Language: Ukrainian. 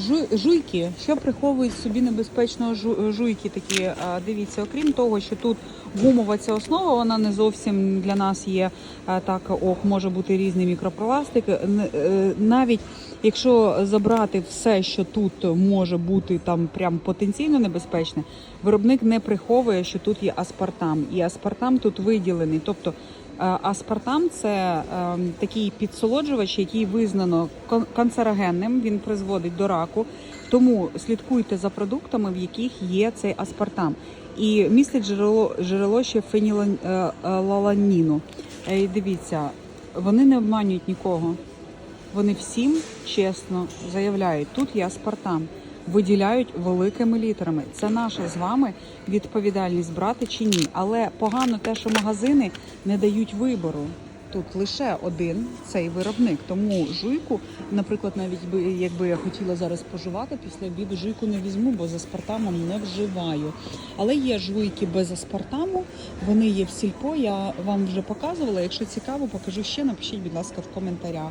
Жуй- Жуйки, що приховують собі небезпечного жу- жуйки такі. Дивіться, окрім того, що тут гумова ця основа, вона не зовсім для нас є так, ох, може бути різний мікропластик. Е, Навіть якщо забрати все, що тут може бути там прям потенційно небезпечне, виробник не приховує, що тут є аспартам, і аспартам тут виділений. Тобто Аспартам це е, такий підсолоджувач, який визнано кан- канцерогенним. Він призводить до раку. Тому слідкуйте за продуктами, в яких є цей аспартам. І містить джерело джерело ще фенілаланіну. Е, Дивіться, вони не обманюють нікого. Вони всім чесно заявляють, тут є аспартам, виділяють великими літерами. Це наша з вами відповідальність брати чи ні. Але погано те, що магазини не дають вибору. Тут лише один цей виробник. Тому жуйку, наприклад, навіть би якби я хотіла зараз споживати після обіду, жуйку не візьму, бо з аспартамом не вживаю. Але є жуйки без аспартаму, вони є в сільпо. Я вам вже показувала. Якщо цікаво, покажу ще. Напишіть, будь ласка, в коментарях.